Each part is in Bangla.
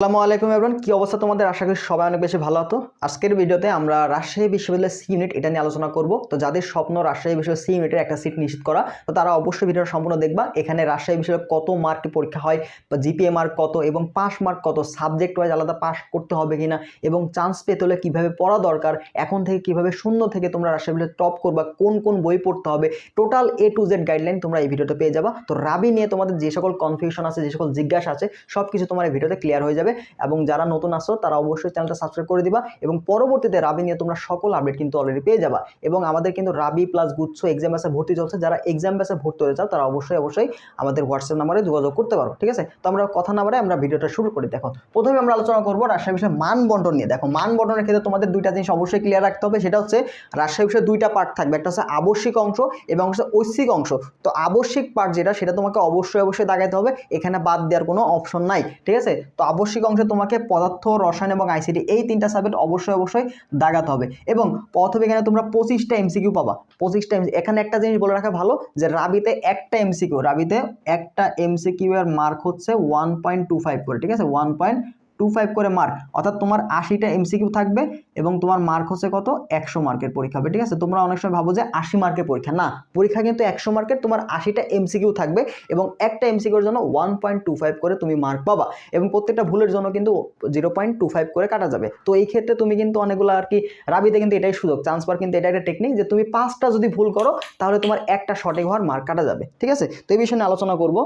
আসসালামু আলাইকুম এভরান কি অবস্থা তোমাদের? আশা করি সবাই অনেক বেশি ভালো হতো আজকের ভিডিওতে আমরা রাজশাহী বিশ্ববিদ্যালয়ের সি ইউনিট এটা নিয়ে আলোচনা করব। তো যাদের স্বপ্ন রাজশাহী বিশ্ববিদ্যালয় সি ইউনিটের একটা সিট নিশ্চিত করা, তো তারা অবশ্যই ভিডিওটা সম্পূর্ণ দেখবা। এখানে রাজশাহী বিশ্ববিদ্যালয়ে কত মার্কে পরীক্ষা হয়, বা জিপিএ মার্ক কত, এবং পাস মার্ক কত সাবজেক্ট ওয়াইজ আলাদা পাস করতে হবে কিনা, এবং চান্স পেতে হলে কীভাবে পড়া দরকার, এখন থেকে কীভাবে শূন্য থেকে তোমরা রাজশাহী বিশ্ববিদ্যালয়ে টপ করবা, কোন কোন বই পড়তে হবে total A to Z guideline তোমরা এই ভিডিওতে পেয়ে যাবা। তো রাবি নিয়ে তোমাদের যে সকল কনফিউশন আছে, যে সকল জিজ্ঞাসা আছে সব কিছু তোমার এই ভিডিওতে ক্লিয়ার হয়ে যাবে। এবং যারা নতুন আসো, তারা অবশ্যই চ্যানেলটা সাবস্ক্রাইব করে দিবা এবং পরবর্তীতে রাবি নিয়ে তোমরা সকল আপডেট কিন্তু অলরেডি পেয়ে যাবা। এবং আমাদের কিন্তু রাবি প্লাস গুচ্ছ এক্সাম ব্যাসে ভর্তি চলছে। যারা এক্সাম ব্যাসে ভর্তি হতে চাও, তারা অবশ্যই অবশ্যই আমাদের হোয়াটসঅ্যাপ নাম্বারে যোগাযোগ করতে পারো, ঠিক আছে? তো আমরা কথা না বাড়ে আমরা ভিডিওটা শুরু করি। দেখো, প্রথমে আমরা আলোচনা করব রাজশাহী বিষয়ে মান বন্টন নিয়ে। দেখো, মান বন্টনের ক্ষেত্রে তোমাদের দুইটা জিনিস অবশ্যই ক্লিয়ার রাখতে হবে। সেটা হচ্ছে রাজশাহী বিষয়ে দুইটা পার্ট থাকবে। একটা হচ্ছে আবশ্যিক অংশ এবং হচ্ছে ঐচ্ছিক অংশ। তো আবশ্যিক পার্ট যেটা, সেটা তোমাকে অবশ্যই অবশ্যই দাগাইতে হবে। এখানে বাদ দেওয়ার কোনো অপশন নাই, ঠিক আছে? তো আবশ্যিক অংশে তোমাকে পদার্থ, রসায়ন এবং আইসিটি এই তিনটা সাবজেক্ট অবশ্যই অবশ্যই দাগাতে হবে। এবং প্রথমে এখানে তোমরা পঁচিশটা এমসিকিউ পাবা। পঁচিশটা এখানে একটা জিনিস বলে রাখা ভালো যে রাবিতে একটা এমসিকিউ রাবিতে একটা এমসিকিউ এর মার্ক হচ্ছে ওয়ান পয়েন্ট টু ফাইভ করে, ঠিক আছে? ওয়ান পয়েন্ট টু ফাইভ করে মার্ক অর্থাৎ তোমার আশিটা এমসিকিউ থাকবে এবং তোমার মার্ক হচ্ছে কত? একশো মার্কের পরীক্ষা হবে, ঠিক আছে? তোমরা অনেক সময় ভাবো যে আশি মার্কের পরীক্ষা। না, পরীক্ষা কিন্তু একশো মার্কের তোমার আশিটা এমসিকিউ থাকবে এবং একটা এমসিকিউর জন্য ওয়ান পয়েন্ট টু ফাইভ করে তুমি মার্ক পাবা এবং প্রত্যেকটা ভুলের জন্য কিন্তু জিরো পয়েন্ট টু ফাইভ করে কাটা যাবে। তো এই ক্ষেত্রে তুমি কিন্তু অনেকগুলো আর কি রাবিতে কিন্তু এটাই সুযোগ। চান্স কিন্তু এটা একটা টেকনিক যে তুমি পাঁচটা যদি ভুল করো, তাহলে তোমার একটা সঠিক হওয়ার মার্ক কাটা যাবে, ঠিক আছে? তো এই বিষয়ে আলোচনা করব।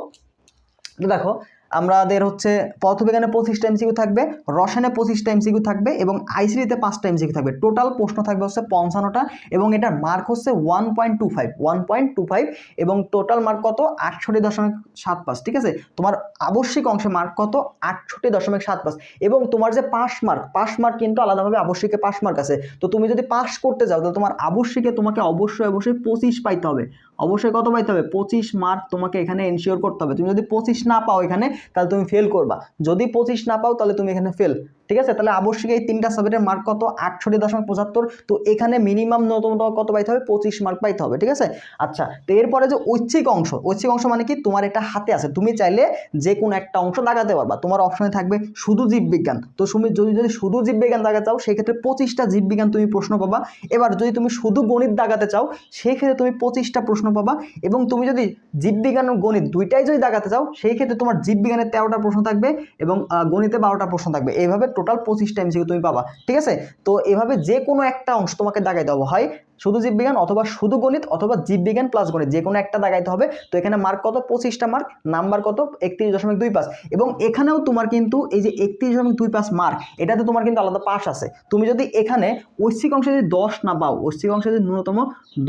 দেখো আমাদের হচ্ছে পদার্থবিজ্ঞানে পঁচিশটা এমসিকিউ থাকবে, রসায়নে পঁচিশটা এমসিকিউ থাকবে এবং আইসিডিতে পাঁচটা এমসিকিউ থাকবে। টোটাল প্রশ্ন থাকবে হচ্ছে পঞ্চান্নটা এবং এটার মার্ক হচ্ছে one point two five one point two five এবং টোটাল মার্ক কত? আটষট্টি দশমিক সাত পাঁচ, ঠিক আছে? তোমার আবশ্যিক অংশে মার্ক কত? আটষট্টি দশমিক সাত পাঁচ এবং তোমার যে পাস মার্ক পাস মার্ক কিন্তু আলাদাভাবে আবশ্যিকে পাস মার্ক আছে। তো তুমি যদি পাস করতে যাও, তাহলে তোমার আবশ্যিকে তোমাকে অবশ্যই অবশ্যই পঁচিশ পাইতে হবে। অবশ্যই কত পাইতে হবে? পঁচিশ মার্ক তোমাকে এখানে এনশিওর করতে হবে। তুমি যদি পঁচিশ না পাও এখানে তাহলে তুমি ফেল করবা। যদি পঁচিশ না পাও তাহলে তুমি এখানে ফেল ঠিক আছে? তাহলে আবশ্যক এই তিনটা সাবজেক্টের মার্ক কত? আটষট্টি দশমিক পঁচাত্তর। তো এখানে মিনিমাম নতুন কত পাইতে হবে? পঁচিশ মার্ক পাইতে হবে, ঠিক আছে? আচ্ছা তো এরপরে যে ঐচ্ছিক অংশ ঐচ্ছিক অংশ মানে কি? তোমার এটা হাতে আছে। তুমি চাইলে যে কোনো একটা অংশ দাগাতে পারবা। তোমার অপশনে থাকবে শুধু জীববিজ্ঞান। তো তুমি যদি যদি শুধু জীববিজ্ঞান দাগাতে চাও, সেক্ষেত্রে পঁচিশটা জীববিজ্ঞান তুমি প্রশ্ন পাবা। এবার যদি তুমি শুধু গণিত দাগাতে চাও, সেক্ষেত্রে তুমি পঁচিশটা প্রশ্ন পাবা। এবং তুমি যদি জীববিজ্ঞান ও গণিত দুইটাই যদি দাগাতে চাও সেই ক্ষেত্রে তোমার জীববিজ্ঞানের তেরোটা প্রশ্ন থাকবে এবং গণিতে বারোটা প্রশ্ন থাকবে। এইভাবে টোটাল পঁচিশটা এমসিকিউ তুমি পাবা। ঠিক আছে? তো এভাবে যে কোনো একটা অংশ তোমাকে দাগাই দেওয়া হয়। শুধু জীববিজ্ঞান অথবা শুধু গণিত অথবা জীববিজ্ঞান প্লাস গণিত যে কোনো একটা দাগাইতে হবে। তো এখানে মার্ক কত? পঁচিশটা মার্ক নাম্বার কত? একত্রিশ দশমিক দুই পাঁচ। এবং এখানেও তোমার কিন্তু এই যে একত্রিশ দশমিক দুই পাঁচ মার্ক এটাতে তোমার কিন্তু আলাদা পাস আছে। তুমি যদি এখানে ঐশ্বিক অংশে যদি দশ না পাও ঐশ্বিক অংশে যদি ন্যূনতম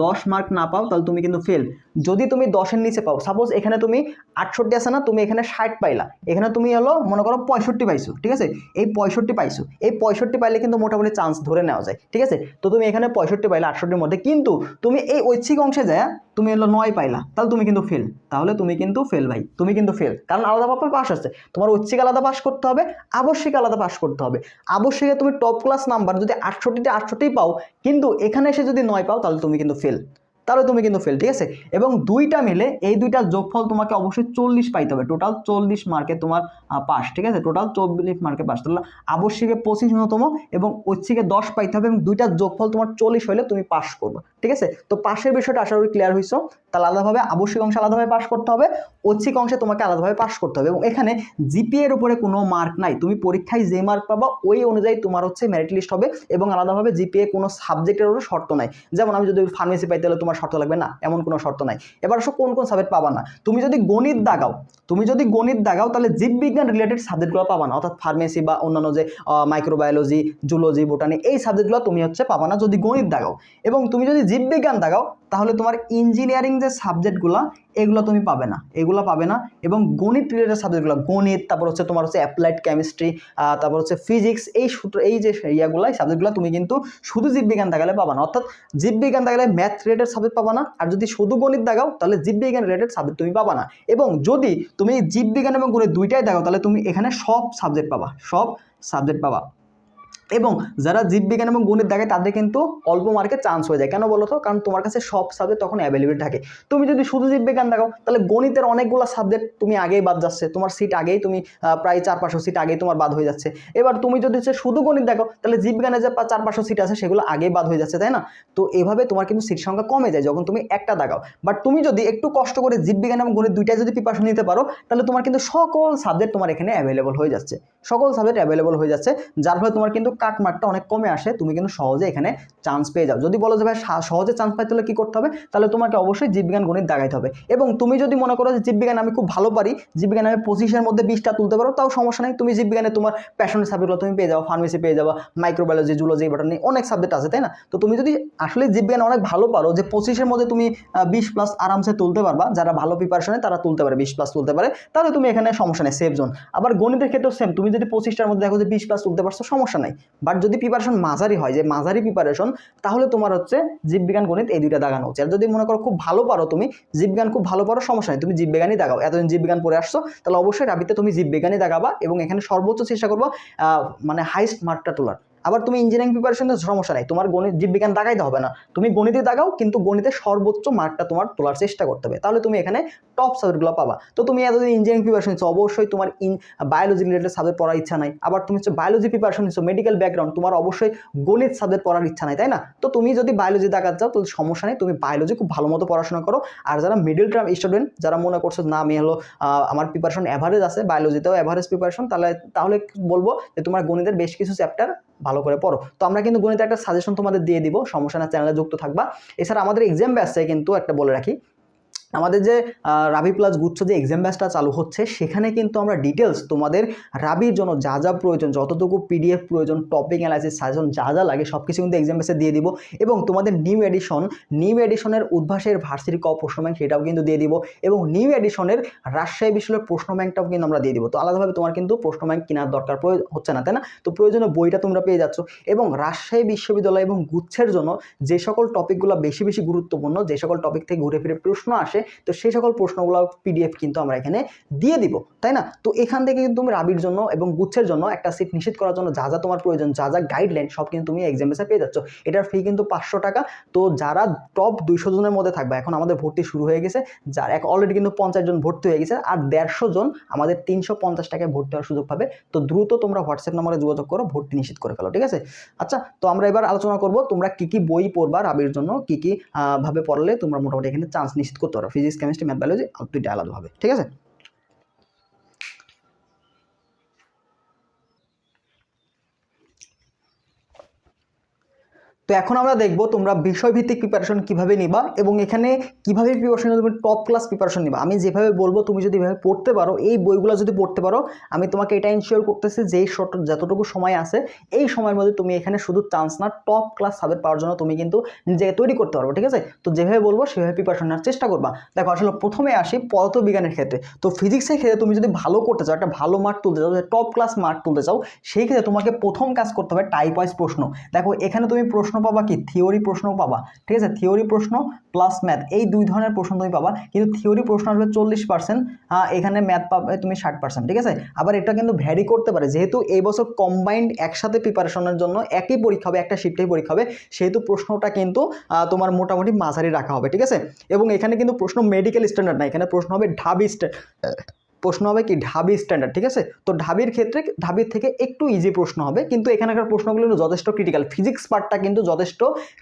দশ মার্ক না পাও, তাহলে তুমি কিন্তু ফেল যদি তুমি দশের নিচে পাও সাপোজ এখানে তুমি আটষট্টি আছে না, তুমি এখানে ষাট পাইলা। এখানে তুমি হলো, মনে করো পঁয়ষট্টি পাইছো, ঠিক আছে? এই পঁয়ষট্টি পাইছো। এই পঁয়ষট্টি পাইলে কিন্তু মোটামুটি চান্স ধরে নেওয়া যায়, ঠিক আছে? তো তুমি এখানে পঁয়ষট্টি পাইলে আটষট্টির মধ্যে। কিন্তু তুমি এই ঐচ্ছিক অংশে যায় তুমি হলো নয় পাইলা, তাহলে তুমি কিন্তু ফেল তাহলে তুমি কিন্তু ফেল ভাই, তুমি কিন্তু ফেল কারণ আলাদা আলাদাভাবে পাস আছে। তোমার ঐচ্ছিক আলাদা পাস করতে হবে, আবশ্যিক আলাদা পাশ করতে হবে। আবশ্যিকে তুমি টপ ক্লাস নাম্বার যদি আটষট্টিতে আটষট্টি পাও, কিন্তু এখানে এসে যদি নয় পাও, তাহলে তুমি কিন্তু ফেল তাহলে তুমি কিন্তু ফেল ঠিক আছে? এবং দুইটা মিলে এই দুইটা যোগফল তোমাকে অবশ্যই চল্লিশ পাইতে হবে। টোটাল চল্লিশ মার্কে তোমার পাস ঠিক আছে? টোটাল চল্লিশ মার্কে পাস তাহলে আবশ্যিকে পঁচিশ ন্যূনতম এবং ঐচ্ছিকে দশ পাইতে হবে এবং দুইটার যোগফল তোমার চল্লিশ হলে তুমি পাস করবে, ঠিক আছে? তো পাশের বিষয়টা আশা করি ক্লিয়ার হয়েছো তাহলে আলাদাভাবে আবশ্যিক অংশে আলাদাভাবে পাস করতে হবে। ঐচ্ছিক অংশে তোমাকে আলাদাভাবে পাস করতে হবে এবং এখানে জিপিএর উপরে কোনো মার্ক নাই। তুমি পরীক্ষায় যে মার্ক পাবা, ওই অনুযায়ী তোমার হচ্ছে মেরিট লিস্ট হবে এবং আলাদাভাবে জিপিএ কোনো সাবজেক্টের উপর শর্ত নাই। যেমন আমি যদি ফার্মেসি পাইতে হলে তোমার শর্ত লাগবে না, এমন কোনো শর্ত নাই। এবার আসো কোন কোন সাবজেক্ট পাবা না। তুমি যদি গণিত দাগাও, তুমি যদি গণিত দাগাও, তাহলে জীববিজ্ঞান রিলেটেড সাবজেক্টগুলো পাবা না। অর্থাৎ ফার্মেসি বা অন্যান্য যে মাইক্রোবায়োলজি জুলজি বোটানি এই সাবজেক্টগুলো তুমি হচ্ছে পাবা না যদি গণিত দাগাও। এবং তুমি যদি জীববিজ্ঞান দাগাও, তাহলে তোমার ইঞ্জিনিয়ারিং যে সাবজেক্টগুলো এগুলো তুমি পাবে না। এগুলো পাবে না। এবং গণিত রিলেটেড সাবজেক্টগুলো গণিত, তারপর হচ্ছে তোমার হচ্ছে অ্যাপ্লাইড কেমিস্ট্রি তারপর হচ্ছে ফিজিক্স এই সূত্র, এই যে ইয়াগুলো সাবজেক্টগুলো তুমি কিন্তু শুধু জীববিজ্ঞান দেখালে পাবা না। অর্থাৎ জীববিজ্ঞান দেখালে ম্যাথ রিলেটেড সাবজেক্ট পাবা না। আর যদি শুধু গণিত দেখাও, তাহলে জীববিজ্ঞান রিলেটেড সাবজেক্ট তুমি পাবা না। এবং যদি তুমি জীববিজ্ঞান এবং গণিত দুইটাই দেখাও, তাহলে তুমি এখানে সব সাবজেক্ট পাবা, সব সাবজেক্ট পাবা। এবং যারা জীববিজ্ঞান এবং গণিত দেখে, তাদের কিন্তু অল্প মার্কে চান্স হয়ে যায়। কেন বলো তো? কারণ তোমার কাছে সব সাবজেক্ট তখন অ্যাভেলেবেল থাকে। তুমি যদি শুধু জীববিজ্ঞান দেখো, তাহলে গণিতের অনেকগুলো সাবজেক্ট তুমি আগেই বাদ যাচ্ছে। তোমার সিট আগেই তুমি প্রায় চার পাঁচশো সিট আগেই তোমার বাদ হয়ে যাচ্ছে। এবার তুমি যদি শুধু গণিত দেখো, তাহলে জীববিজ্ঞানে যে চার পাঁচশো সিট আছে, সেগুলো আগেই বাদ হয়ে যাচ্ছে, তাই না? তো এভাবে তোমার কিন্তু সিট সংখ্যা কমে যায় যখন তুমি একটা দাগাও বাট তুমি যদি একটু কষ্ট করে জীববিজ্ঞান এবং গণিত দুইটাই যদি প্রিপারেশন নিতে পারো, তাহলে তোমার কিন্তু সকল সাবজেক্ট তোমার এখানে অ্যাভেলেবল হয়ে যাচ্ছে। সকল সাবজেক্ট অ্যাভেলেবল হয়ে যাচ্ছে, যার ফলে তোমার কিন্তু কাট মার্কটা অনেক কমে আসে, তুমি কিন্তু সহজে এখানে চান্স পেয়ে যাও যদি বলো যে ভাই সহজে চান্স পাইতে হলে কী করতে হবে? তাহলে তোমাকে অবশ্যই জীববিজ্ঞান গণিত দাগাইতে হবে। এবং তুমি যদি মনে করো যে জীববিজ্ঞান আমি খুব ভালো পারি, জীববিজ্ঞান আমি পঁচিশের মধ্যে বিশটা তুলতে পারো, তাও সমস্যা নেই। তুমি জীববিজ্ঞানে তোমার প্যাশনের সাবজেক্টগুলো তুমি পেয়ে যাও ফার্মেসি পেয়ে যাব মাইক্রোবায়োলজি জুলজি বটানি অনেক সাবজেক্ট আছে, তাই না? তো তুমি যদি আসলে জীববিজ্ঞান অনেক ভালো পারো, যে পঁচিশের মধ্যে তুমি বিশ প্লাস আরামসে তুলতে পারবা, যারা ভালো প্রিপারেশনে তারা তুলতে পারে, বিশ প্লাস তুলতে পারে, তাহলে তুমি এখানে সমস্যা নেই সেফ জোন আবার গণিতের ক্ষেত্রেও সেম তুমি যদি পঁচিশটার মধ্যে দেখো যে বিশ প্লাস তুলতে পারছ, সমস্যা নাই। বাট যদি প্রিপারেশন মাঝারি হয়, যে মাঝারি প্রিপারেশন তাহলে তোমার হচ্ছে জীববিজ্ঞান গণিত এই দুইটা দাগানো উচিত। আর যদি মনে করো খুব ভালো পারো তুমি জীববিজ্ঞান খুব ভালো পারো, সমস্যা নেই। তুমি জীববিজ্ঞানই দাগাও। এতদিন জীববিজ্ঞান পড়ে আসছো, তাহলে অবশ্যই রাবিতে তুমি জীববিজ্ঞানই দাগাবা এবং এখানে সর্বোচ্চ চেষ্টা করব মানে হাইস্ট মার্কটা তোলার। আবার তুমি ইঞ্জিনিয়ারিং প্রিপারেশন সমস্যা নেই, তোমার গণিত জীববিজ্ঞান দাগাইতে হবে না। তুমি গণিতে দাগাও কিন্তু গণিতে সর্বোচ্চ মার্কটা তোমার তোলার চেষ্টা করতে হবে। তাহলে তুমি এখানে টপ সাবজেক্টগুলো পাবা। তো তুমি এতদিন ইঞ্জিনিয়ারিং প্রিপারেশন নিচ্ছ, অবশ্যই তোমার ইন বায়োলজি রিলেটেড সাবজেক্ট পড়ার ইচ্ছা নাই। আবার তুমি হচ্ছে বায়োলজি প্রিপারেশন নিচ্ছ মেডিকেল ব্যাকগ্রাউন্ড তোমার অবশ্যই গণিত সাবজেক্ট পড়ার ইচ্ছা নাই, তাই না? তো তুমি যদি বায়োলজি দেখাতে চাও, তাহলে সমস্যা নেই। তুমি বায়োলজি খুব ভালো মতো পড়াশোনা করো। আর যারা মিডিল টার্ম স্টুডেন্ট যারা মনে করছ না, আমি হলো আমার প্রিপারেশন অ্যাভারেজ আছে বায়োলজিতেও অ্যাভারেজ প্রিপারেশন তাহলে তাহলে বলব যে, তোমার গণিতের বেশ কিছু চ্যাপ্টার ভালো করে পড়ো। তো আমরা কিন্তু গণিতে একটা সাজেশন তোমাদের দিয়ে দিব, সমস্যা না চ্যানেলে যুক্ত থাকবা। এছাড়া আমাদের এক্সাম ব্যাচে কিন্তু একটা বলে রাখি আমাদের যে রাবি প্লাস গুচ্ছ যে এক্সাম ব্যাচটা চালু হচ্ছে, সেখানে কিন্তু আমরা ডিটেলস তোমাদের রাবির জন্য যা যা প্রয়োজন, যতটুকু পিডিএফ প্রয়োজন টপিক অ্যানালাইসিস সাজেশন যা যা লাগে সব কিছু কিন্তু এক্সাম ব্যাচে দিয়ে দিব। এবং তোমাদের নিউ এডিশন নিউ এডিশনের উদ্ভাসের ভার্সিটি ক প্রশ্ন ব্যাংক সেটাও কিন্তু দিয়ে দিব। এবং নিউ এডিশনের রাজশাহী বিশ্ববিদ্যালয়ের প্রশ্ন ব্যাংকটাও কিন্তু আমরা দিয়ে দিব। তো আলাদাভাবে তোমার কিন্তু প্রশ্ন ব্যাংক কেনার দরকার হচ্ছে না, তাই না? তো প্রয়োজনীয় বইটা তোমরা পেয়ে যাচ্ছ। এবং রাজশাহী বিশ্ববিদ্যালয় এবং গুচ্ছের জন্য যে সকল টপিকগুলো বেশি বেশি গুরুত্বপূর্ণ, যে সকল টপিক থেকে ঘুরে ফিরে প্রশ্ন আসে তো সেই সকল প্রশ্নগুলো পিডিএফ কিন্তু আমরা এখানে দিয়ে দিব, তাই না? তো এখান থেকে কিন্তু তুমি রাবির জন্য এবং গুচ্ছের জন্য একটা সিট নিশ্চিত করার জন্য যা যা তোমার প্রয়োজন, যা যা গাইডলাইন সব কিন্তু তুমি এক্সাম বেসে পেয়ে যাচ্ছ। এটার ফি কিন্তু পাঁচশো টাকা। তো যারা টপ দুইশো জনের মধ্যে থাকবে, এখন আমাদের ভর্তি শুরু হয়ে গেছে, যার এক অলরেডি কিন্তু পঞ্চাশ জন ভর্তি হয়ে গেছে, আর দেড়শো জন আমাদের তিনশো পঞ্চাশ টাকায় ভর্তি হওয়ার সুযোগ পাবে। তো দ্রুত তোমরা হোয়াটসঅ্যাপ নাম্বারে যোগাযোগ করো, ভর্তি নিশ্চিত করে ফেলো, ঠিক আছে? আচ্ছা তো আমরা এবার আলোচনা করব তোমরা কি কি বই পড়বা রাবির জন্য, কি কি ভাবে পড়লে তোমরা মোটামুটি এখানে চান্স নিশ্চিত করতে পারো। ফিজিক্স কেমিস্ট্রি ম্যাথ বায়োলজি দুইটা আলাদাভাবে ঠিক আছে? তো এখন আমরা দেখব তোমরা বিষয়ভিত্তিক প্রিপারেশন কীভাবে নিবা এবং এখানে কীভাবে প্রিপারেশন তুমি টপ ক্লাস প্রিপারেশন নিবা। আমি যেভাবে বলব, তুমি যদি এভাবে পড়তে পারো, এই বইগুলো যদি পড়তে পারো, আমি তোমাকে এটা ইনশিওর করতেছি যে শর্ট যতটুকু সময় আছে, এই সময়ের মধ্যে তুমি এখানে শুধু চান্স না টপ ক্লাস সাবজেক্ট পাওয়ার জন্য তুমি কিন্তু নিজেকে তৈরি করতে পারব, ঠিক আছে? তো যেভাবে বলব, সেভাবে প্রিপারেশন নেওয়ার চেষ্টা করবা। দেখো, আসলে প্রথমে আসি পদার্থবিজ্ঞানের ক্ষেত্রে। তো ফিজিক্সের ক্ষেত্রে তুমি যদি ভালো করতে চাও, একটা ভালো মার্ক তুলতে চাও টপ ক্লাস মার্ক তুলতে চাও, সেই ক্ষেত্রে তোমাকে প্রথম কাজ করতে হবে টাইপ ওয়াইজ প্রশ্ন। দেখো, এখানে তুমি প্রশ্ন পাবা কি? থিওরি প্রশ্ন পাবা। ঠিক আছে? থিওরি প্রশ্ন প্লাস ম্যাথ এই দুই ধরনের প্রশ্ন তুমি পাবা। কিন্তু থিওরি প্রশ্ন আসবে চল্লিশ পার্সেন্ট এখানে ম্যাথ পাবে তুমি ষাট পার্সেন্ট ঠিক আছে? আবার এটা কিন্তু ভ্যারি করতে পারে। যেহেতু এই বছর কম্বাইন্ড একসাথে প্রিপারেশনের জন্য একই পরীক্ষা হবে, একটা শিফটেই পরীক্ষা হবে, সেহেতু প্রশ্নটা কিন্তু তোমার মোটামুটি মাঝারি রাখা হবে, ঠিক আছে? এবং এখানে কিন্তু প্রশ্ন মেডিকেল স্ট্যান্ডার্ড না, এখানে প্রশ্ন হবে ঢাবি স্ট্যান্ডার্ড প্রশ্ন হবে কি ঢাবি স্ট্যান্ডার্ড ঠিক আছে? তো ঢাবির ক্ষেত্রে ঢাবির থেকে একটু ইজি প্রশ্ন হবে, কিন্তু এখানকার প্রশ্নগুলো যথেষ্ট ক্রিটিক্যাল ফিজিক্স পার্টটা কিন্তু যথেষ্ট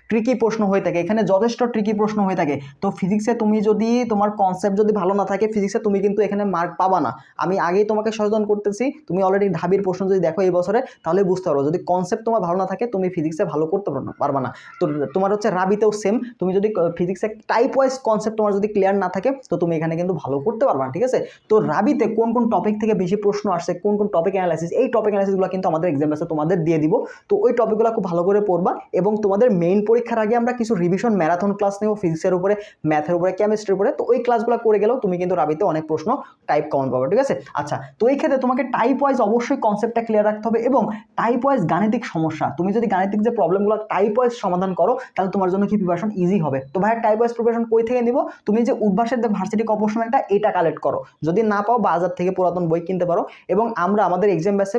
ট্রিকি প্রশ্ন হয়ে থাকে। এখানে যথেষ্ট ট্রিকি প্রশ্ন হয়ে থাকে। তো ফিজিক্সে তুমি যদি তোমার কনসেপ্ট যদি ভালো না থাকে ফিজিক্সে তুমি কিন্তু এখানে মার্ক পাবা না। আমি আগেই তোমাকে সচেতন করতেছি, তুমি অলরেডি ঢাবির প্রশ্ন যদি দেখো এই বছরে, তাহলে বুঝতে পারো, যদি কনসেপ্ট তোমার ভালো না থাকে, তুমি ফিজিক্সে ভালো করতে পারবা না। তো তোমার হচ্ছে রাবিতেও সেম তুমি যদি ফিজিক্সে টাইপ ওয়াইজ কনসেপ্ট তোমার যদি ক্লিয়ার না থাকে, তো তুমি এখানে কিন্তু ভালো করতে পারবা না, ঠিক আছে? তো রাবিতে কোন কোন টপিক থেকে বেশি প্রশ্ন আসছে, কোন কোন টপিক অ্যানালাইসিস এই টপিক অ্যানালাইসিসগুলো কিন্তু আমাদের এক্সাম তোমাদের দিয়ে দিব। তো ওই টপিকগুলো খুব ভালো করে পড়বা এবং তোমাদের মেইন পরীক্ষার আগে আমরা কিছু রিভিশন ম্যারাথন ক্লাস নেব ফিজিক্সের উপরে ম্যাথের উপরে কেমিস্ট্রির উপরে। তো ওই ক্লাসগুলো করে গেলেও তুমি কিন্তু রাবিতে অনেক প্রশ্ন টাইপ কমন পাবে, ঠিক আছে? আচ্ছা তো এই ক্ষেত্রে তোমাকে টাইপ ওয়াইজ অবশ্যই কনসেপ্টটা ক্লিয়ার রাখতে হবে এবং টাইপ ওয়াইজ গাণিতিক সমস্যা, তুমি যদি গাণিতিক যে প্রবলেমগুলো টাইপ ওয়াইজ সমাধান করো, তাহলে তোমার জন্য কি প্রিপারেশন ইজি হবে? তো ভাই টাইপ ওয়াইজ প্রিপারেশন কই থেকে নিব? তুমি যে উদ্ভাসের ভার্সিটি কপোষণটা এটা কালেক্ট করো। যদি না পাও বাজার থেকে পুরাতন বই কিনতে পারো এবং আমরা আমাদের এক্সাম ব্যাসে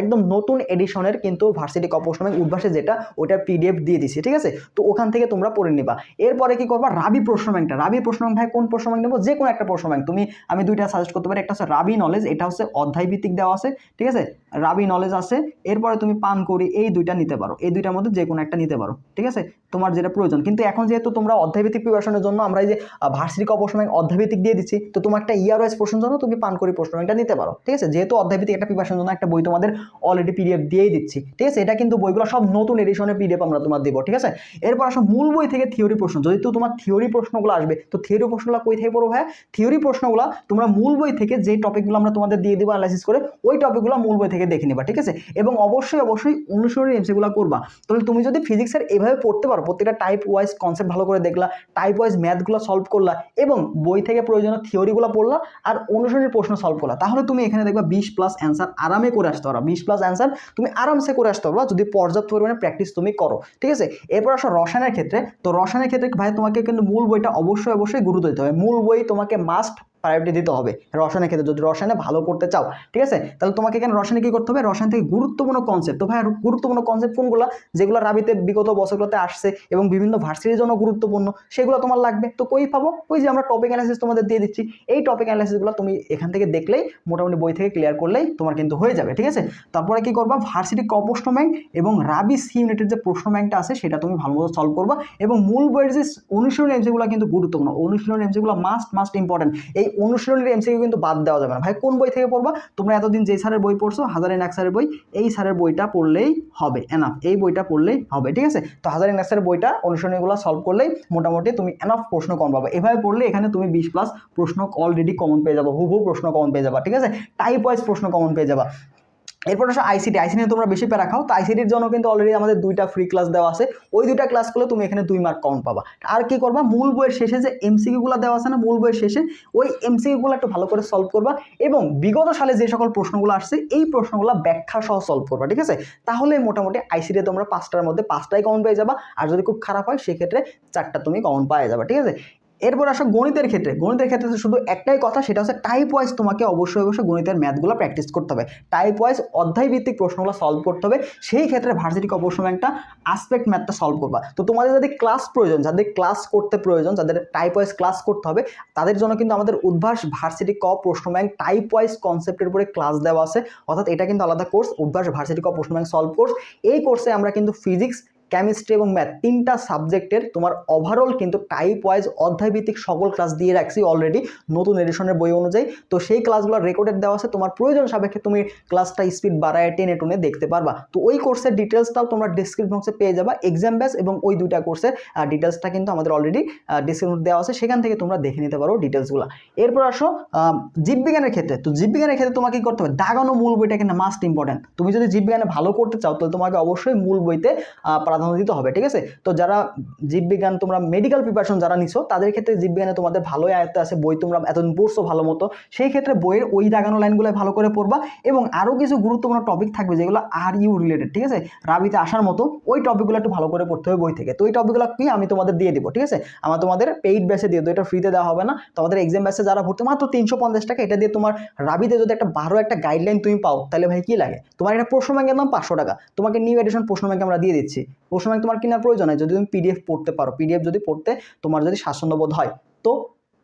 একদম নতুন এডিশনের কিন্তু ভার্সিটি কপোসময় উদ্ভাসে যেটা ওটার পিডিএফ দিয়ে দিছি, ঠিক আছে? তো ওখান থেকে তোমরা পড়ে নিবা। এরপরে কি করবা? রাবি প্রশ্ন ব্যাংকটা। রাবি প্রশ্ন ব্যাংক ভাই, কোন প্রশ্ন ব্যাংক নেব? যে কোনো একটা প্রশ্ন ব্যাংক। তুমি, আমি দুইটা সাজেস্ট করতে পারি। একটা হচ্ছে রাবি নলেজ এটা হচ্ছে অধ্যায় ভিত্তিক দেওয়া আছে, ঠিক আছে? রাবি নলেজ আছে। এরপরে তুমি পান করি এই দুইটা নিতে পারো। এই দুইটার মধ্যে যে কোনো একটা নিতে পারো, ঠিক আছে? তোমার যেটা প্রয়োজন। কিন্তু এখন যেহেতু তোমরা অধ্যায়ভিত্তিক প্রিপারেশনের জন্য আমরা এই যে ভার্সিটি অপশন ব্যাংক অধ্যায়ভিত্তিক দিয়ে দিচ্ছি, তো তোমার একটা ইয়ার ওয়াইজ প্রশ্নের জন্য তুমি পান করি প্রশ্ন ব্যাংকটা নিতে পারো। ঠিক আছে? যেহেতু অধ্যায়ভিত্তিক একটা প্রিপারেশনের জন্য একটা বই তোমাদের অলরেডি পিডিএফ দিয়েই দিচ্ছি। ঠিক আছে? এটা কিন্তু বইগুলো সব নতুন এডিশনের পিডিএফ আমরা তোমার দেবো। ঠিক আছে? এরপর আসো মূল বই থেকে থিওরি প্রশ্ন। যদি তো তোমার থিওরি প্রশ্নগুলো আসবে, তো থিওরি প্রশ্নগুলো কই থেকে পড়ব হ্যাঁ থিওরি প্রশ্নগুলো তোমরা মূল বই থেকে যে টপিকগুলো আমরা তোমাদের দিয়ে দেবো অ্যানালাইসিস করে, ওই টপিকগুলো মূল বই থেকে দেখে নিবা। ঠিক আছে? এবং অবশ্যই অবশ্যই অনুসরণী এমসিগুলো করবা। তাহলে তুমি যদি ফিজিক্সের এভাবে পড়তে পারো প্রত্যেকটা টাইপ ওয়াইজ কনসেপ্ট ভালো করে দেখলা টাইপ ওয়াইজ ম্যাথগুলো সলভ করলা এবং বই থেকে প্রয়োজনীয় থিওরিগুলো পড়লা আর অনুসরণীর প্রশ্ন সলভ করলা। তাহলে তুমি এখানে দেখবা বিশ প্লাস অ্যান্সার আরামে করে আসতে পারো বিশ প্লাস অ্যান্সার তুমি আরামসে করে আসতে পারবা যদি পর্যাপ্ত পরিমাণে প্র্যাকটিস তুমি করো। ঠিক আছে? এরপর আসো রসায়নের ক্ষেত্রে। তো রসায়নের ক্ষেত্রে ভাই তোমাকে কিন্তু মূল বইটা অবশ্যই অবশ্যই গুরুত্ব দিতে হবে। মূল বই তোমাকে মাস্ট প্রায়োরিটি দিতে হবে। রসায়নের ক্ষেত্রে যদি রসায়নে ভালো করতে চাও, ঠিক আছে? তাহলে তোমাকে এখানে রসায়নে কী করতে হবে? রসায়ন থেকে গুরুত্বপূর্ণ কনসেপ্ট তো ভাই, গুরুত্বপূর্ণ কনসেপ্ট কোনগুলো? যেগুলো রাবিতে বিগত বছরগুলোতে আসছে এবং বিভিন্ন ভার্সিটির জন্য গুরুত্বপূর্ণ, সেগুলো তোমার লাগবে। তো কই পাবো? ওই যে আমরা টপিক অ্যানালিসিস তোমাদের দিয়ে দিচ্ছি। এই টপিক অ্যানালিসিসগুলো তুমি এখান থেকে দেখলেই, মোটামুটি বই থেকে ক্লিয়ার করলেই তোমার কিন্তু হয়ে যাবে, ঠিক আছে? তারপরে কি করবা? ভার্সিটি ক প্রশ্ন ব্যাংক এবং রাবি সি ইউনিটের যে প্রশ্ন ব্যাংকটা আছে, সেটা তুমি ভালো মতো সলভ করবা। এবং মূল বইয়ের যে অনুশীলনী এমসিগুলো কিন্তু গুরুত্বপূর্ণ। অনুশীলনী এমসিগুলো মাস্ট মাস্ট ইম্পর্টেন্ট এই অনুশীলনের এমসিকিউ কিন্তু বাদ দেওয়া যাবে না। ভাই, কোন বই থেকে পড়বা? তোমরা এতদিন যে স্যারের বই পড়ছো হাজারে এক স্যারের বই, এই স্যারের বইটা পড়লেই হবে। এনাফ এই বইটা পড়লেই হবে, ঠিক আছে? তো হাজারে এক স্যারের বইটা অনুশীলনীগুলো সলভ করলেই মোটামুটি তুমি এনাফ প্রশ্ন কম পাবে। এভাবে পড়লে এখানে তুমি বিশ প্লাস প্রশ্ন অলরেডি কমন পেয়ে যাব, হুবহু প্রশ্ন কমন পেয়ে যাবা, ঠিক আছে? টাইপ ওয়াইজ প্রশ্ন কমন পেয়ে যাবা। এরপর আসো আইসিটি আইসিটি নিয়ে তোমরা বেশি প্যারা খাও, তো আইসিটির জন্য কিন্তু অলরেডি আমাদের দুইটা ফ্রি ক্লাস দেওয়া আছে। ওই দুইটা ক্লাস করলে তুমি এখানে দুই মার্ক কাউন্ট পাবা। আর কি করবা, মূল বইয়ের শেষে যে এমসিকিউগুলো দেওয়া আছে না, মূল বইয়ের শেষে, ওই এমসিকিউগুলো একটু ভালো করে সলভ করবা এবং বিগত সালে যে সকল প্রশ্নগুলো আসছে, এই প্রশ্নগুলো ব্যাখ্যা সহ সলভ করবা, ঠিক আছে? তাহলে মোটামুটি আইসিটি তোমরা পাঁচটার মধ্যে পাঁচটাই কমন পেয়ে যাবা। আর যদি খুব খারাপ হয়, সেক্ষেত্রে চারটা তুমি কমন পাওয়া যাবে, ঠিক আছে? এরপর আসো গণিতের ক্ষেত্রে। গণিতের ক্ষেত্রে শুধু একটাই কথা, সেটা হচ্ছে টাইপ ওয়াইজ তোমাকে অবশ্যই অবশ্যই গণিতের ম্যাথগুলো প্র্যাকটিস করতে হবে। টাইপ ওয়াইজ অধ্যায় ভিত্তিক প্রশ্নগুলো সলভ করতে হবে, সেই ক্ষেত্রে ভার্সিটি অবশ্যই একটা আসপেক্ট ম্যাথটা সলভ করবা। তো তোমাদের যদি ক্লাস প্রয়োজন, যাদের ক্লাস করতে প্রয়োজন, যাদের টাইপ ওয়াইজ ক্লাস করতে হবে, তাদের জন্য কিন্তু আমাদের উদ্ভাস ভার্সিটি ক প্রশ্ন ব্যাংক টাইপ ওয়াইজ কনসেপ্টের উপরে ক্লাস দেওয়া আছে। অর্থাৎ এটা কিন্তু আলাদা কোর্স উদ্ভাস ভার্সিটি ক প্রশ্ন ব্যাংক সলভ কোর্স এই কোর্সে আমরা কিন্তু ফিজিক্স কেমিস্ট্রি এবং ম্যাথ তিনটা সাবজেক্টের তোমার ওভারঅল কিন্তু টাইপ ওয়াইজ অধ্যায়ভিত্তিক সকল ক্লাস দিয়ে রাখছি অলরেডি নতুন এডিশনের বই অনুযায়ী। তো সেই ক্লাসগুলো রেকর্ডেড দেওয়া আছে। তোমার প্রয়োজন সাপেক্ষে তুমি ক্লাসটা স্পিড বাড়ায়, টেনে টুনে দেখতে পারবা। তো ওই কোর্সের ডিটেলসটাও তোমরা ডিসক্রিপশন বক্সে পেয়ে যাবা। এক্সাম ব্যাস এবং ওই দুইটা কোর্সের ডিটেলসটা কিন্তু আমাদের অলরেডি ডিসক্রিপশন দেওয়া আছে। সেখান থেকে তোমরা দেখে নিতে পারো ডিটেলসগুলো এরপর আসো জীববিজ্ঞানের ক্ষেত্রে। তো জীববিজ্ঞানের ক্ষেত্রে তোমাকে কি করতে হবে? দাগানো মূল বইটা কিন্তু মাস্ট ইম্পর্টেন্ট তুমি যদি জীববিজ্ঞানে ভালো করতে চাও, তাহলে তোমাকে অবশ্যই মূল বইতে প্রাধান্য দিতে হবে, ঠিক আছে? তো যারা জীববিজ্ঞান, তোমরা মেডিকেল প্রিপারেশন যারা নিছো, তাদের ক্ষেত্রে জীববিজ্ঞানে তোমাদের ভালোই আয়ত্তে আছে, বই তোমরা এতদিন পড়ছো ভালো মতো, সেই ক্ষেত্রে বইয়ের ওই দাগানো লাইনগুলো ভালো করে পড়বা এবং আরও কিছু গুরুত্বপূর্ণ টপিক থাকবে, যেগুলো আর ইউ রিলেটেড ঠিক আছে? রাবিতে আসার মতো ওই টপিকগুলো একটু ভালো করে পড়তে হবে বই থেকে। তো ওই টপিকগুলো কি আমি তোমাদের দিয়ে দিব, ঠিক আছে? আমার তোমাদের পেইড ব্যাচে দিয়ে দেবো, এটা ফ্রিতে দেওয়া হবে না। তোমাদের এক্সাম ব্যাচে যারা ভর্তি, মাত্র তিনশো পঞ্চাশ টাকা, এটা দিয়ে তোমার রাবিতে যদি একটা বারো একটা গাইডলাইন তুমি পাও, তাহলে ভাই কি লাগে? তোমার এটা প্রশ্ন ব্যাংকের দাম পাঁচশো টাকা। তোমাকে নিউ এডিশন প্রশ্ন ব্যাংক আমরা দিয়ে দিচ্ছি। প্রশ্ন ব্যাংক তোমার কেনার প্রয়োজন হয়? যদি তুমি পিডিএফ পড়তে পারো পিডিএফ যদি পড়তে তোমার যদি স্বাচ্ছন্দ্যবোধ হয়, তো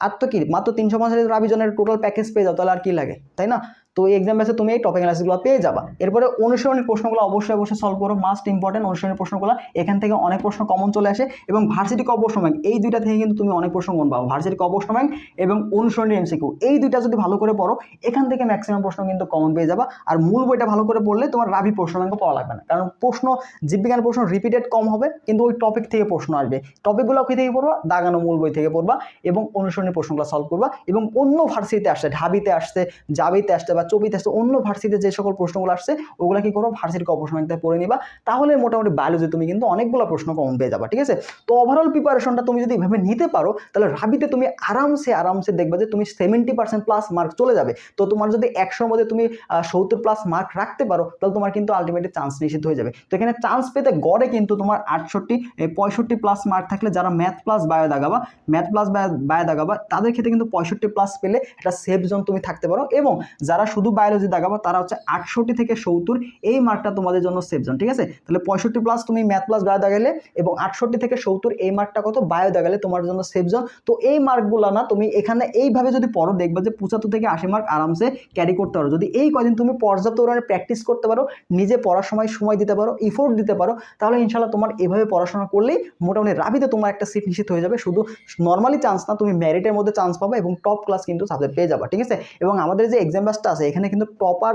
আর তো কি? মাত্র তিনশো পঞ্চাশ রাবিজনের টোটাল প্যাকেজ পেয়ে যাও, তাহলে আর কি লাগে? তাই না? তো এক্সাম ব্যাসে তুমি এই টপিক অ্যানালিসিসগুলো পেয়ে যাবা। এরপরে অনুসরণের প্রশ্নগুলো অবশ্যই অবশ্যই সলভ করো। মাস্ট ইম্পর্টেন্ট অনুসরণের প্রশ্নগুলো, এখান থেকে অনেক প্রশ্ন কমন চলে আসে এবং ভার্সিটি ক প্রশ্ন ব্যাংক এই দুইটা থেকে কিন্তু তুমি অনেক প্রশ্ন কমন পাবো। ভার্সিটি ক প্রশ্ন ব্যাংক এবং অনুসরণের এমসিকিউ এই দুইটা যদি ভালো করে পড়ো, এখান থেকে ম্যাক্সিমাম প্রশ্ন কিন্তু কমন পেয়ে যাবা। আর মূল বইটা ভালো করে পড়লে তোমার রাবি প্রশ্ন ব্যাংকও পাওয়া লাগবে না। কারণ প্রশ্ন জীববিজ্ঞান প্রশ্ন রিপিটেড কম হবে, কিন্তু ওই টপিক থেকে প্রশ্ন আসবে। টপিকগুলো কি থেকে পড়বা? দাগানো মূল বই থেকে পড়বা এবং অনুসরণের প্রশ্নগুলো সলভ করবা এবং অন্য ভার্সিটিতে আসছে, ঢাবিতে আসছে, জাবিতে আসছে বা চবিতে আসছে, অন্য ভার্সিতে যে সকল প্রশ্নগুলো আসছে, ওগুলো কি করো? ভার্সিটিকে অপশনতে পড়ে নিবা। তাহলে মোটামুটি বায়োলজি তুমি কিন্তু অনেকগুলো প্রশ্ন কমন পেয়ে যাবা, ঠিক আছে? তো ওভারঅল প্রিপারেশনটা তুমি যদি এভাবে নিতে পারো, তাহলে রাবিতে তুমি আরামসে আরামসে দেখবে যে তুমি সেভেন্টি পার্সেন্ট প্লাস মার্ক চলে যাবে। তো তোমার যদি একশোর মধ্যে তুমি সত্তর প্লাস মার্ক রাখতে পারো, তাহলে তোমার কিন্তু আলটিমেটলি চান্স নিশ্চিত হয়ে যাবে। তো এখানে চান্স পেতে গড়ে কিন্তু তোমার আটষট্টি পঁয়ষট্টি প্লাস মার্ক থাকলে যারা ম্যাথ প্লাস বায়ো দাগাবা ম্যাথ প্লাস বায়ো দাগাবা, তাদের ক্ষেত্রে কিন্তু পঁয়ষট্টি প্লাস পেলে একটা সেফ জোন তুমি থাকতে পারো। এবং যারা শুধু বায়োলজি দাগাবা তারা হচ্ছে আটষট্টি থেকে সত্তর, এই মার্কটা তোমাদের জন্য সেফ জোন ঠিক আছে? তাহলে পঁয়ষট্টি প্লাস তুমি ম্যাথ প্লাস বায়ো দাগালে এবং আটষট্টি থেকে সত্তর, এই মার্কটা কত? বায়ো দাগালে তোমার জন্য সেফ জোন তো এই মার্কগুলো না, তুমি এখানে এইভাবে যদি পড়ো, দেখবে যে পঁচাত্তর থেকে আশি মার্ক আরামসে ক্যারি করতে পারো। যদি এই কদিন তুমি পর্যাপ্ত পরিমাণে প্র্যাকটিস করতে পারো, নিজে পড়ার সময় সময় দিতে পারো ইফোর্ট দিতে পারো, তাহলে ইনশাল্লাহ তোমার এভাবে পড়াশোনা করলেই মোটামুটি রাবিতে তোমার একটা সিট নিশ্চিত হয়ে যাবে। শুধু নর্মালি চান্স না, তুমি মেরিটের মধ্যে চান্স পাবে এবং টপ ক্লাস কিন্তু সাবজেক্ট পেয়ে যাবে, ঠিক আছে? এবং আমাদের যে এক্সাম ব্যাসটা আছে। এখানে কিন্তু টপার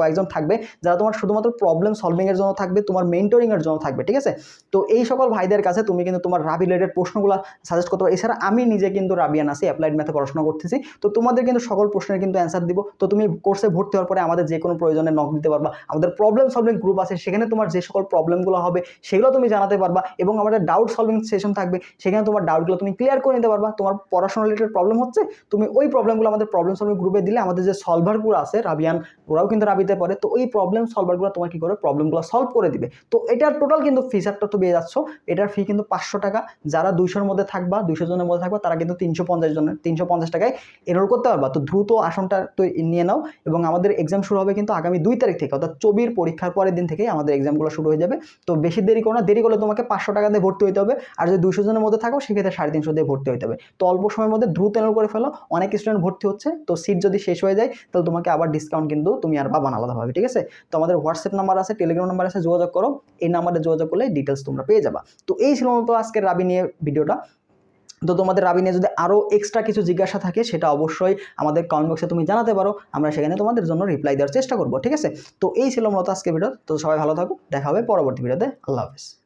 কয়েকজন থাকবে যারা তোমার শুধুমাত্র প্রবলেম সলভিংয়ের জন্য থাকবে, তোমার মেন্টরিংয়ের জন্য থাকবে, ঠিক আছে? তো এই সকল ভাইদের কাছে তুমি কিন্তু তোমার রাবি রিলেটেড প্রশ্নগুলো সাজেস্ট করতে পারো। এছাড়া আমি নিজে কিন্তু রাবিয়ান আছি অ্যাপ্লাইড ম্যাথে পড়াশোনা করতেছি। তো তোমাদের কিন্তু সকল প্রশ্নের কিন্তু অ্যান্সার দিব। তো তুমি কোর্সে ভর্তি হওয়ার পরে আমাদের যে কোনো প্রয়োজনে নক দিতে পারবা। আমাদের প্রবলেম সলভিং গ্রুপ আছে, সেখানে তোমার যে সকল প্রবলেমগুলো হবে, সেগুলো তুমি জানাতে পারবা এবং আমাদের ডাউট সলভিং সেশন থাকবে। সেখানে তোমার ডাউটগুলো তুমি ক্লিয়ার করে নিতে পারবা। তোমার পড়াশোনা রিলেটেড প্রবলেম হচ্ছে, তুমি ওই প্রবলেমগুলো আমাদের প্রবলেম সলভিং গ্রুপে দিলে আমাদের যে সলভারগুলো আছে, রাবিয়ান ওরাও কিন্তু রাবিতে পড়ে। তো ওই প্রবলেম সলভারগুলো তোমার কি করে প্রবলেমগুলো সলভ করে দিবে। তো এটার টোটাল কিন্তু ফিচারটা তো পেয়ে যাচ্ছ। এটার ফি কিন্তু পাঁচশো টাকা। যারা দুইশোর মধ্যে থাকবা, দুইশো জনের মধ্যে থাকবা, তারা কিন্তু তিনশো পঞ্চাশ জনের, তিনশো পঞ্চাশ টাকায় এনরোল করতে পারবা। তো দ্রুত আসনটা তো নিয়ে নাও এবং আমাদের এক্সাম শুরু হবে কিন্তু আগামী দুই তারিখ থেকে। অর্থাৎ চবির পরীক্ষার পরের দিন থেকেই আমাদের এক্সামগুলো শুরু হয়ে যাবে। তো বেশি দেরি করো না। দেরি করলে তোমাকে পাঁচশো টাকা দিয়ে ভর্তি হতে হবে। আর যদি দুইশো জনের মধ্যে থাকো, সেক্ষেত্রে সাড়ে তিনশো দিয়ে ভর্তি হতে হবে। তো অল্প সময়ের মধ্যে দ্রুত এনরোল করে ফেলো। অনেক স্টুডেন্ট ভর্তি হচ্ছে। তো সিট যদি শেষ হয়ে যায়, তাহলে তোমাকে আবার ডিসকাউন্ট কিন্তু তুমি আর পাবা আলাদাভাবে, ঠিক আছে? তো আমাদের হোয়াটসঅ্যাপ নাম্বার আছে টেলিগ্রাম নাম্বার আছে, যোগাযোগ করো। এই নাম্বারে যোগাযোগ করলে ডিটেলস তোমরা পেয়ে যাবা। তো এই ছিল মতো আজকের রাবি নিয়ে ভিডিওটা। তো তোমাদের রাবি নিয়ে যদি আরও এক্সট্রা কিছু জিজ্ঞাসা থাকে, সেটা অবশ্যই আমাদের কমেন্ট বক্সে তুমি জানাতে পারো। আমরা সেখানে তোমাদের জন্য রিপ্লাই দেওয়ার চেষ্টা করব, ঠিক আছে? তো এই ছিল মূলত আজকে ভিডিও তো সবাই ভালো থাকো, দেখা হবে পরবর্তী ভিডিওতে আল্লাহ হাফিজ।